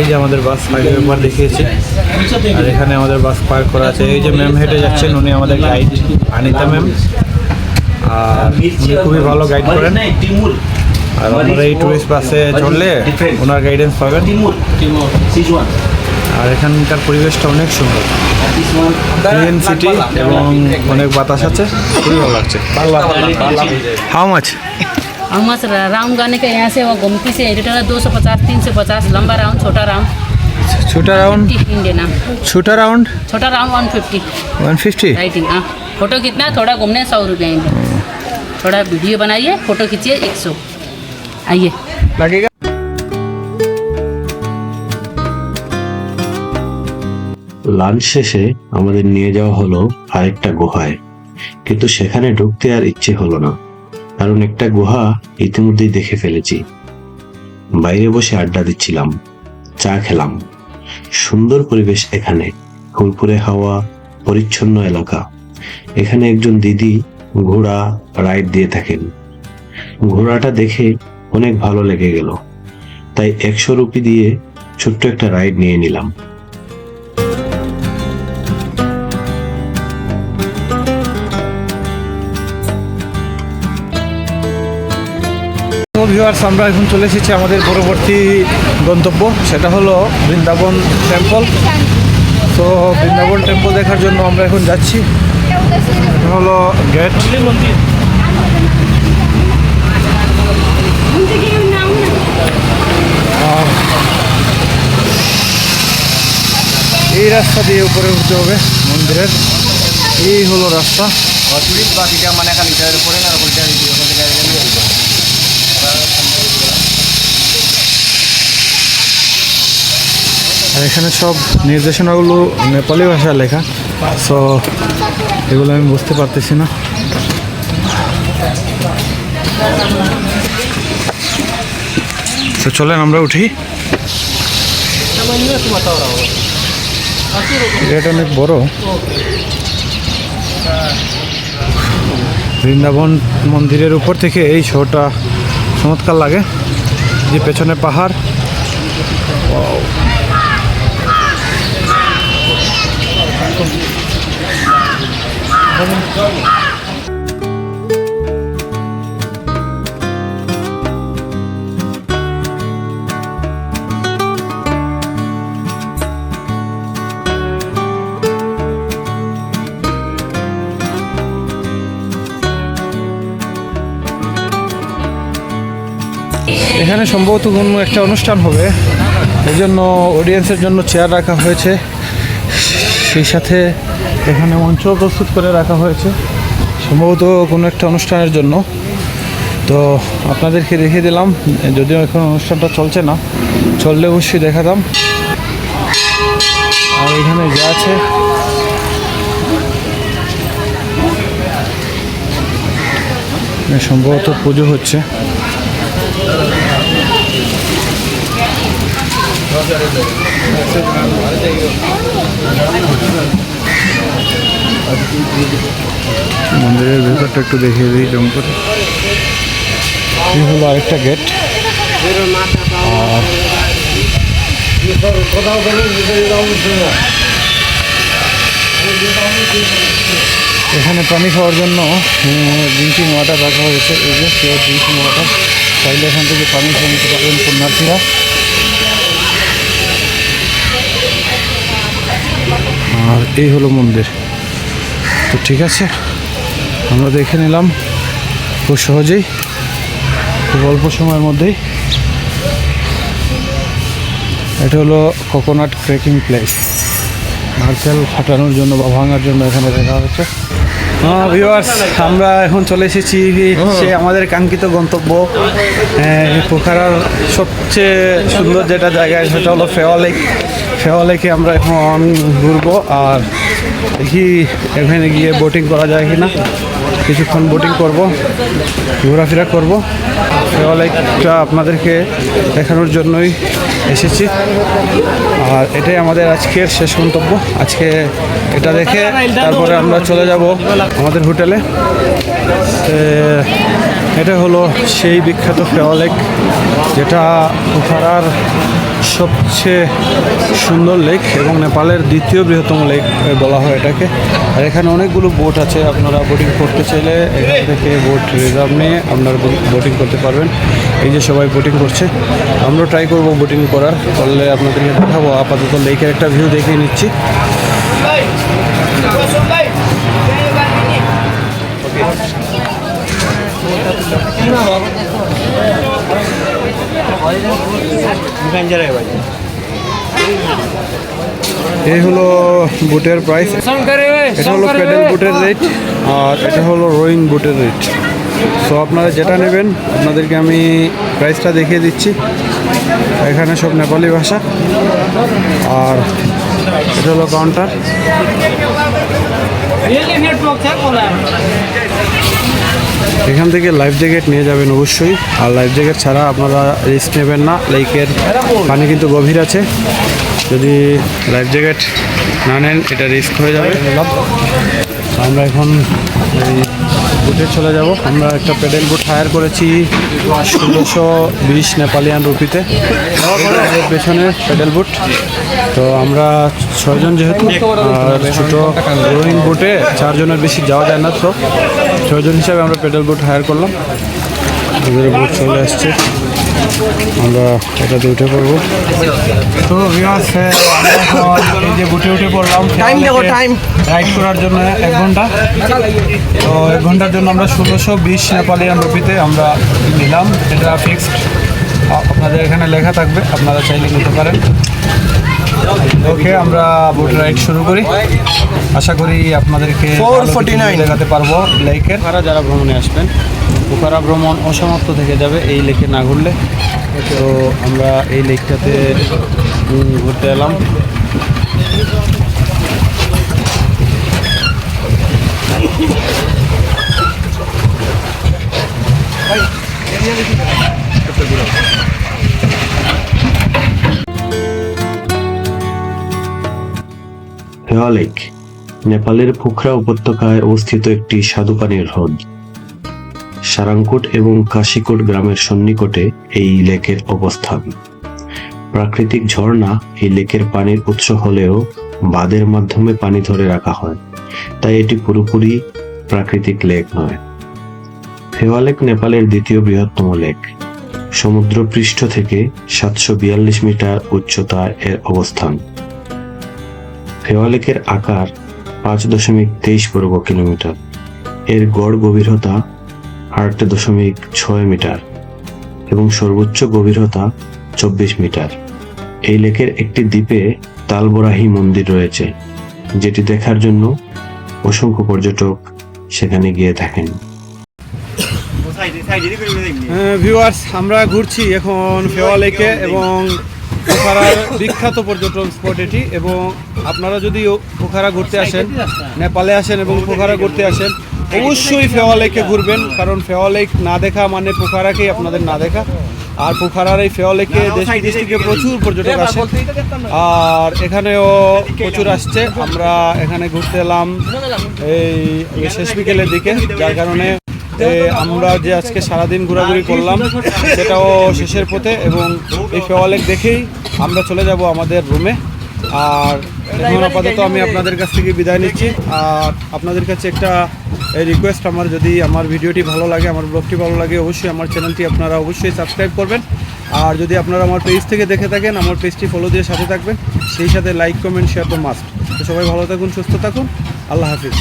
এই যে আমাদের বাস হাইওয়ে পার দেখিয়েছে। আর এখানে আমাদের বাস পার্ক করা আছে। এই যে ম্যাম হেঁটে যাচ্ছেন উনি আমাদের গাইড আনিতা ম্যাম। আর উনি খুবই ভালো গাইড করেন। আর আপনারা এই টুরিস্ট বাসে চললে ওনার গাইডেন্স পাবেন। আর এখানকার পরিবেশটা অনেক সুন্দর। ক্লিন সিটি এবং অনেক বাতাস আছে। খুবই ভালো লাগছে। হাউ মাছ हम मस्त राउंड गाने का यहाँ से वो गुमती से रिटर्न दो सौ पचास तीन सौ पचास लंबा राउंड छोटा राउंड ছোটা রাউন্ড इंडियन नाम ছোটা রাউন্ড छोटा round one fifty one fifty writing हाँ फोटो कितना थोड़ा घूमने सौ रुपये इंडियन थोड़ा वीडियो बनाइए फोटो खींचिए एक सौ आइए লাগেগা লাঞ্চ শেষে আমাদের নিয়ে যাওয়া হলো আরেকটা গুহায় কিন্তু সেখানে ঢুকতে আর ইচ্ছে হলো না কারণ একটা গুহা ইতিমধ্যেই দেখে ফেলেছি। বাইরে বসে আড্ডা দিচ্ছিলাম, চা খেলাম। সুন্দর পরিবেশ এখানে ফুরফুরে হাওয়া, পরিচ্ছন্ন এলাকা। এখানে একজন দিদি ঘোড়া রাইড দিয়ে থাকেন। ঘোড়াটা দেখে অনেক ভালো লেগে গেল। তাই একশো রুপি দিয়ে ছোট্ট একটা রাইড নিয়ে নিলাম। ভিউয়ার্স আমরা এখন চলে এসেছি আমাদের পরবর্তী গন্তব্য, সেটা হলো বৃন্দাবন টেম্পল তো বৃন্দাবন টেম্পল দেখার জন্য আমরা এখন যাচ্ছি। হলো গেট এই রাস্তা দিয়ে উপরে উঠতে হবে মন্দিরের। এই হলো রাস্তা। আর এখানে সব নির্দেশনাগুলো নেপালি ভাষায় লেখা সো এগুলো আমি বুঝতে পারতেছি না। তো চলেন আমরা উঠি। এটা অনেক বড়। বৃন্দাবন মন্দিরের উপর থেকে এই শোটা চমৎকার লাগে। যে পেছনে পাহাড়। এখানে সম্ভবত কোনো একটা অনুষ্ঠান হবে। এই জন্য অডিয়েন্সের জন্য চেয়ার রাখা হয়েছে। সেই সাথে এখানে মঞ্চ প্রস্তুত করে রাখা হয়েছে। সম্ভবত কোনো একটা অনুষ্ঠানের জন্য। তো আপনাদেরকে দেখিয়ে দিলাম, যদিও এখন অনুষ্ঠানটা চলছে না, চললে অবশ্যই দেখাতাম। আর এখানে যা আছে সম্ভবত পুজো হচ্ছে। মন্দিরের ভেতরটা একটু দেখিয়ে দিই জম করে এই হলো আরেকটা গেট আর এখানে পানি খাওয়ার জন্য ড্রিঙ্কিং ওয়াটার রাখা হয়েছে। এই যে ড্রিঙ্কিং ওয়াটার চাইলে এখান থেকে পানি খেয়ে নিতে পারবেন পুণ্যার্থীরা। আর এই হলো মন্দির। তো ঠিক আছে, আমরা দেখে নিলাম। খুব সহজেই, খুব অল্প সময়ের মধ্যেই। এটা হলো কোকোনাট ক্রেকিং প্লেস নারকেল ফাটানোর জন্য বা ভাঙার জন্য এখানে দেখা হচ্ছে আমরা এখন চলে এসেছি সে আমাদের কাঙ্ক্ষিত গন্তব্য। পোখারার সবচেয়ে সুন্দর যেটা জায়গা, সেটা হলো ফেওয়া লেক। ফেওয়া লেকে আমরা এখন ঘুরবো আর দেখি এখানে গিয়ে বোটিং করা যায় কি না কিছুক্ষণ বোটিং করব, ঘোরাফেরা করব। ফেওয়া লেকটা আপনাদেরকে দেখানোর জন্যই এসেছি। আর এটাই আমাদের আজকের শেষ গন্তব্য। আজকে এটা দেখে তারপরে আমরা চলে যাব আমাদের হোটেলে। এটা হলো সেই বিখ্যাত ফেওয়া লেক, যেটা পোখারার সবচেয়ে সুন্দর লেক এবং নেপালের দ্বিতীয় বৃহত্তম লেক বলা হয় এটাকে। আর এখানে অনেকগুলো বোট আছে, আপনারা বোটিং করতে চাইলে এখান থেকে বোট রিজার্ভ নিয়ে আপনারা বোটিং করতে পারবেন। এই যে সবাই বোটিং করছে আমরা ট্রাই করব বোটিং করার, করলে আপনাদেরকে দেখাবো। আপাতত লেকের একটা ভিউ দেখিয়ে নিচ্ছি। এই হলো বুটের প্রাইস এটা হলো প্যাডেল বুটের রেট আর এটা হলো রোয়িং বুটের রেট সো আপনারা যেটা নেবেন, আপনাদেরকে আমি প্রাইসটা দেখিয়ে দিচ্ছি। এখানে সব নেপালি ভাষা। আর এটা হলো কাউন্টার এখান থেকে লাইফ জ্যাকেট নিয়ে যাবেন অবশ্যই। আর লাইফ জ্যাকেট ছাড়া আপনারা রিস্ক নেবেন না। লেকের পানি কিন্তু গভীর আছে। যদি লাইফ জ্যাকেট না নেন, এটা রিস্ক হয়ে যাবে। আমরা এখন এই বুটে চলে যাব। আমরা একটা পেডেল বুট হায়ার করেছি ষোলোশো বিশ নেপালিয়ান রুপিতে। পেছনে পেডেল বুট তো আমরা ছয়জন যেহেতু, আর ছোটো রোয়িং বুটে চারজনের বেশি যাওয়া যায় না তো। ছয়জন হিসাবে আমরা পেডেল বুট হায়ার করলাম। আমাদের বুট চলে আসছে। আমরা এটাতে উঠে পড়ব। তো ভিউয়ার্স আমরা এখন এই যে বুটে উঠে পড়লাম টাইম দেখো টাইম রাইড করার জন্য এক ঘণ্টা। তো এক ঘণ্টার জন্য আমরা ষোলোশো বিশ নেপালিয়ান রুপিতে আমরা নিলাম। এটা ফিক্সড আপনাদের এখানে লেখা থাকবে আপনারা চাইলে নিতে পারেন। ওকে আমরা বুট রাইড শুরু করি। আশা করি আপনাদেরকে ভালো কিছু দেখাতে পারব লেকের। যারা যারা ভ্রমণে আসবেন পোকারা ভ্রমণ অসমাপ্ত থেকে যাবে এই লেকে না ঘুরলে। তো আমরা এই লেকটাতে ঘুরতে এলাম। হেওয়া লেক, নেপালের পোখরা উপত্যকায় অবস্থিত একটি স্বাদুপানির হ্রদ। সারাংকোট এবং কাশীকোট গ্রামের সন্নিকটে এই লেকের অবস্থান। প্রাকৃতিক ঝর্ণা এই লেকের পানির উৎস হলেও বাঁধের মাধ্যমে পানি ধরে রাখা হয়, তাই এটি পুরোপুরি প্রাকৃতিক লেক নয়। ফেওয়া লেক নেপালের দ্বিতীয় বৃহত্তম লেক। সমুদ্রপৃষ্ঠ থেকে সাতশো বিয়াল্লিশ মিটার উচ্চতায় এর অবস্থান। ফেওয়া লেকের আকার পাঁচ দশমিক তেইশ বর্গ কিলোমিটার। এর গড় গভীরতা আট দশমিক ছয় মিটার এবং সর্বোচ্চ গভীরতা চব্বিশ মিটার। এই লেকের একটি দ্বীপে তালবরাহি মন্দির রয়েছে যেটি দেখার জন্য অসংখ্য পর্যটক সেখানে গিয়ে থাকেন। ভিউয়ার্স আমরা ঘুরছি এখন ফেওয়া লেকে এবং পোখারার বিখ্যাত পর্যটন স্পট এটি এবং আপনারা যদি পোখারা ঘুরতে আসেন নেপালে আসেন এবং পোখারা ঘুরতে আসেন অবশ্যই ফেওয়া লেকে ঘুরবেন কারণ ফেওয়া লেক না দেখা মানে পোখারাকেই আপনাদের না দেখা। আর পোখারার এই ফেওয়া লেকে দেশ বিদেশ থেকে প্রচুর পর্যটক আসে আর এখানেও প্রচুর আসছে। আমরা এখানে ঘুরতে এলাম এই শেষ বিকেলের দিকে যার কারণে আমরা যে আজকে সারাদিন ঘোরাঘুরি করলাম, সেটাও শেষের পথে এবং এই ফেওয়ালেক দেখেই আমরা চলে যাব আমাদের রুমে আর এখন আপাতত আমি আপনাদের কাছ থেকে বিদায় নিচ্ছি। আর আপনাদের কাছে একটা রিকোয়েস্ট আমার যদি আমার ভিডিওটি ভালো লাগে, আমার ব্লগটি ভালো লাগে, অবশ্যই আমার চ্যানেলটি আপনারা অবশ্যই সাবস্ক্রাইব করবেন। আর যদি আপনারা আমার পেজ থেকে দেখে থাকেন, আমার পেজটি ফলো দিয়ে সাথে থাকবেন, সেই সাথে লাইক কমেন্ট শেয়ার তো মাস্ট তো সবাই ভালো থাকুন, সুস্থ থাকুন। আল্লাহ হাফিজ।